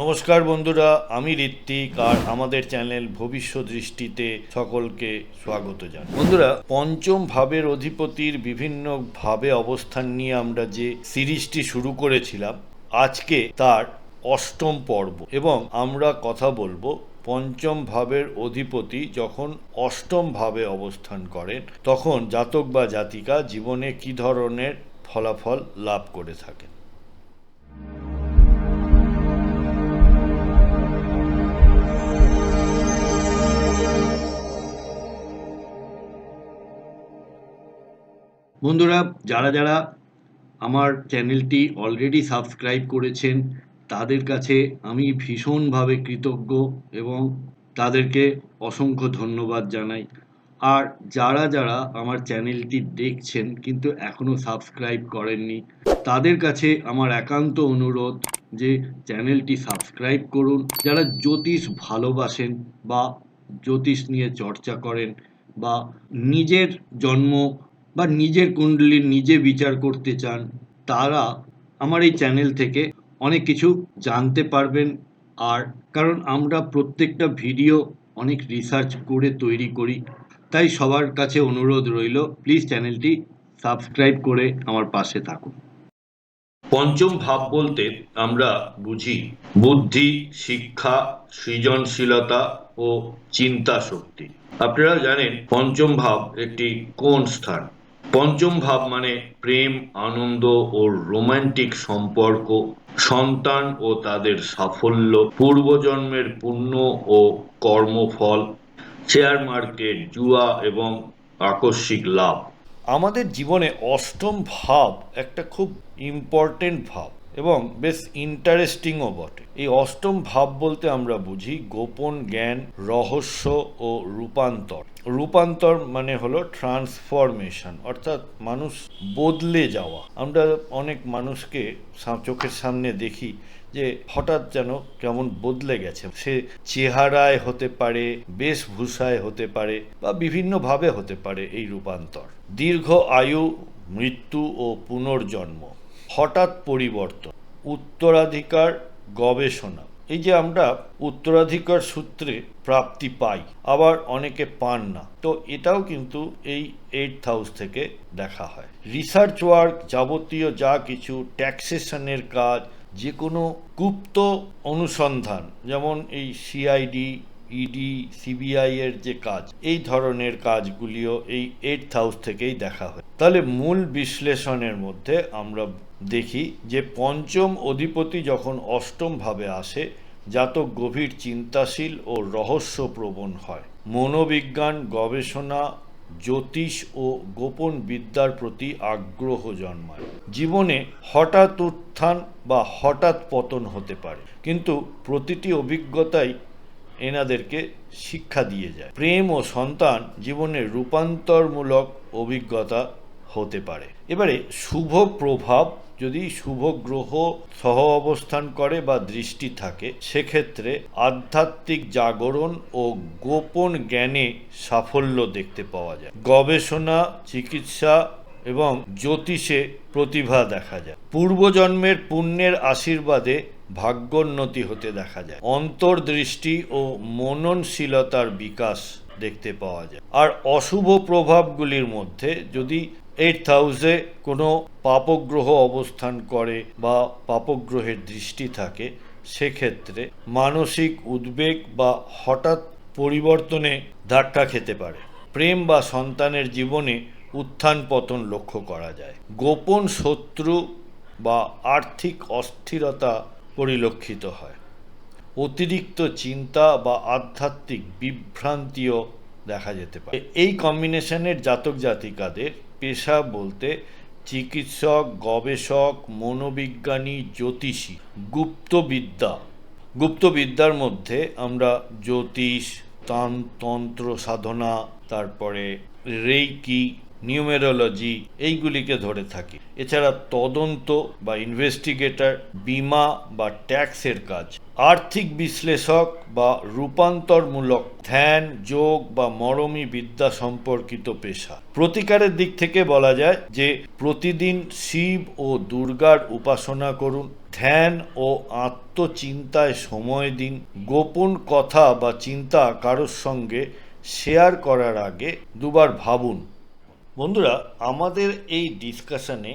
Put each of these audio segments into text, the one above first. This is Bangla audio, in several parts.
নমস্কার বন্ধুরা, আমি ঋত্বিক আর আমাদের চ্যানেল ভবিষ্যৎ দৃষ্টিতে সকলকে স্বাগত জানাই। বন্ধুরা, পঞ্চম ভাবের অধিপতির বিভিন্ন ভাবে অবস্থান নিয়ে আমরা যে সিরিজটি শুরু করেছিলাম, আজকে তার অষ্টম পর্ব এবং আমরা কথা বলব পঞ্চম ভাবের অধিপতি যখন অষ্টম ভাবে অবস্থান করেন, তখন জাতক বা জাতিকা জীবনে কি ধরনের ফলাফল লাভ করে থাকেন। বন্ধুরা, যারা যারা আমার চ্যানেলটি অলরেডি সাবস্ক্রাইব করেছেন, তাদের কাছে আমি ভীষণভাবে কৃতজ্ঞ এবং তাদেরকে অসংখ্য ধন্যবাদ জানাই। আর যারা যারা আমার চ্যানেলটি দেখছেন কিন্তু এখনও সাবস্ক্রাইব করেননি, তাদের কাছে আমার একান্ত অনুরোধ যে চ্যানেলটি সাবস্ক্রাইব করুন। যারা জ্যোতিষ ভালোবাসেন বা জ্যোতিষ নিয়ে চর্চা করেন বা নিজের জন্ম বা নিজের কুণ্ডলী নিজে বিচার করতে চান, তারা আমার এই চ্যানেল থেকে অনেক কিছু জানতে পারবেন। আর কারণ আমরা প্রত্যেকটা ভিডিও অনেক রিসার্চ করে তৈরি করি, তাই সবার কাছে অনুরোধ রইল প্লিজ চ্যানেলটি সাবস্ক্রাইব করে আমার পাশে থাকুন। পঞ্চম ভাব বলতে আমরা বুঝি, বুদ্ধি, শিক্ষা, সৃজনশীলতা ও চিন্তা শক্তি আপনারা জানেন পঞ্চম ভাব একটি কোন স্থান? পঞ্চম ভাব মানে প্রেম, আনন্দ ও রোমান্টিক সম্পর্ক, সন্তান ও তাদের সাফল্য, পূর্বজন্মের পুণ্য ও কর্মফল, শেয়ার মার্কেট, জুয়া এবং আকস্মিক লাভ। আমাদের জীবনে অষ্টম ভাব একটা খুব ইম্পর্টেন্ট ভাব। এবং বেশ ইন্টারেস্টিংও বটে। এই অষ্টম ভাব বলতে আমরা বুঝি গোপন জ্ঞান, রহস্য ও রূপান্তর। রূপান্তর মানে হলো ট্রান্সফরমেশন অর্থাৎ মানুষ বদলে যাওয়া। আমরা অনেক মানুষকে চোখের সামনে দেখি যে হঠাৎ যেন কেমন বদলে গেছে। সে চেহারায় হতে পারে, বেশভূষায় হতে পারে বা বিভিন্নভাবে হতে পারে এই রূপান্তর। দীর্ঘ আয়ু, মৃত্যু ও পুনর্জন্ম। হঠাৎ পরিবর্তন। উত্তরাধিকার গবেষণা। এই যে আমরা উত্তরাধিকার সূত্রে প্রাপ্তি পাই, আবার অনেকে পান না। তো এটাও কিন্তু এই এইট হাউস থেকে দেখা হয়। রিসার্চ ওয়ার্ক যাবতীয় যা কিছু ট্যাক্সেশনের কাজ যে কোনো গুপ্ত অনুসন্ধান, যেমন এই সিআইডি ইডি সিবিআই এর যে কাজ, এই ধরনের কাজগুলিও এই এইট হাউস থেকেই দেখা হয়। তাহলে মূল বিশ্লেষণের মধ্যে আমরা দেখি যে পঞ্চম অধিপতি যখন অষ্টম ভাবে আসে, জাতক গভীর চিন্তাশীল ও রহস্যপ্রবণ হয়। মনোবিজ্ঞান, গবেষণা, জ্যোতিষ ও গোপন বিদ্যার প্রতি আগ্রহ জন্মায়। জীবনে হঠাৎ উত্থান বা হঠাৎ পতন হতে পারে। কিন্তু প্রতিটি অভিজ্ঞতাই এনাদেরকে শিক্ষা দিয়ে যায়। প্রেম ও সন্তান জীবনের রূপান্তরমূলক অভিজ্ঞতা হতে পারে। এবারে শুভ প্রভাব যদি শুভ গ্রহ সহ অবস্থান করে বা দৃষ্টি থাকে, সেক্ষেত্রে আধ্যাত্মিক জাগরণ ও গোপন জ্ঞানে সাফল্য দেখতে পাওয়া যায়। গবেষণা, চিকিৎসা এবং জ্যোতিষে প্রতিভা দেখা যায়। পূর্বজন্মের পুণ্যের আশীর্বাদে ভাগ্যোন্নতি হতে দেখা যায়। অন্তর্দৃষ্টি ও মননশীলতার বিকাশ দেখতে পাওয়া যায়। আর অশুভ প্রভাবগুলির মধ্যে যদি এইট হাউসে কোনো পাপগ্রহ অবস্থান করে বা পাপগ্রহের দৃষ্টি থাকে, সেক্ষেত্রে মানসিক উদ্বেগ বা হঠাৎ পরিবর্তনে ধাক্কা খেতে পারে। প্রেম বা সন্তানের জীবনে উত্থান পতন লক্ষ্য করা যায়। গোপন শত্রু বা আর্থিক অস্থিরতা পরিলক্ষিত হয়। অতিরিক্ত চিন্তা বা আধ্যাত্মিক বিভ্রান্তিও দেখা যেতে পারে। এই কম্বিনেশনের জাতক জাতিকাদের পেশা বলতে চিকিৎসক, গবেষক, মনোবিজ্ঞানী, জ্যোতিষী, গুপ্তবিদ্যা। গুপ্তবিদ্যার মধ্যে আমরা জ্যোতিষ তান তন্ত্র সাধনা, তারপরে রেইকি নিউমেরোলজি এইগুলিকে ধরে থাকি। এছাড়া তদন্ত বা ইনভেস্টিগেটর, বিমা বা ট্যাক্সের কাজ, আর্থিক বিশ্লেষক বা রূপান্তরমূলক ধ্যান, যোগ বা মরমী বিদ্যা সম্পর্কিত পেশা। প্রতিকারের দিক থেকে বলা যায় যে, প্রতিদিন শিব ও দুর্গার উপাসনা করুন। ধ্যান ও আত্মচিন্তায় সময় দিন। গোপন কথা বা চিন্তা কারোর সঙ্গে শেয়ার করার আগে দুবার ভাবুন বন্ধুরা আমাদের এই ডিসকাশনে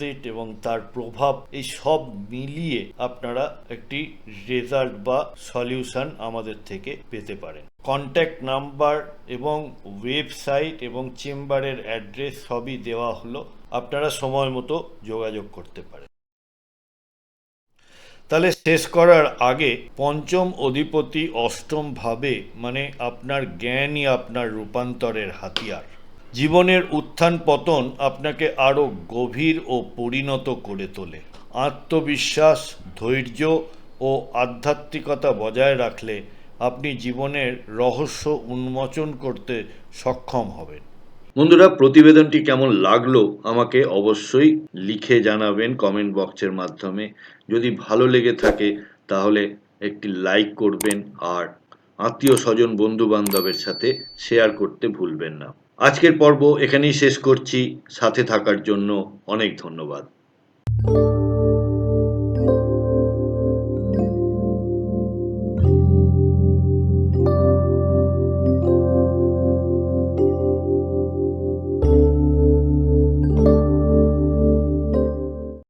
ট্রানজিট এবং তার প্রভাব, এই সব মিলিয়ে আপনারা একটি রেজাল্ট বা সলিউশন আমাদের থেকে পেতে পারেন। কন্ট্যাক্ট নাম্বার এবং ওয়েবসাইট এবং চেম্বারের অ্যাড্রেস সবই দেওয়া হলো। আপনারা সময় মতো যোগাযোগ করতে পারেন। তাহলে শেষ করার আগে পঞ্চম অধিপতি অষ্টম ভাবে মানে আপনার জ্ঞানই আপনার রূপান্তরের হাতিয়ার। জীবনের উত্থান পতন আপনাকে আরও গভীর ও পরিণত করে তোলে। আত্মবিশ্বাস, ধৈর্য ও আধ্যাত্মিকতা বজায় রাখলে আপনি জীবনের রহস্য উন্মোচন করতে সক্ষম হবেন। বন্ধুরা, প্রতিবেদনটি কেমন লাগল আমাকে অবশ্যই লিখে জানাবেন কমেন্ট বক্সের মাধ্যমে। যদি ভালো লেগে থাকে, তাহলে একটি লাইক করবেন আর আত্মীয় স্বজন বন্ধু বান্ধবের সাথে শেয়ার করতে ভুলবেন না। আজকের পর্ব এখানেই শেষ করছি। সাথে থাকার জন্য অনেক ধন্যবাদ।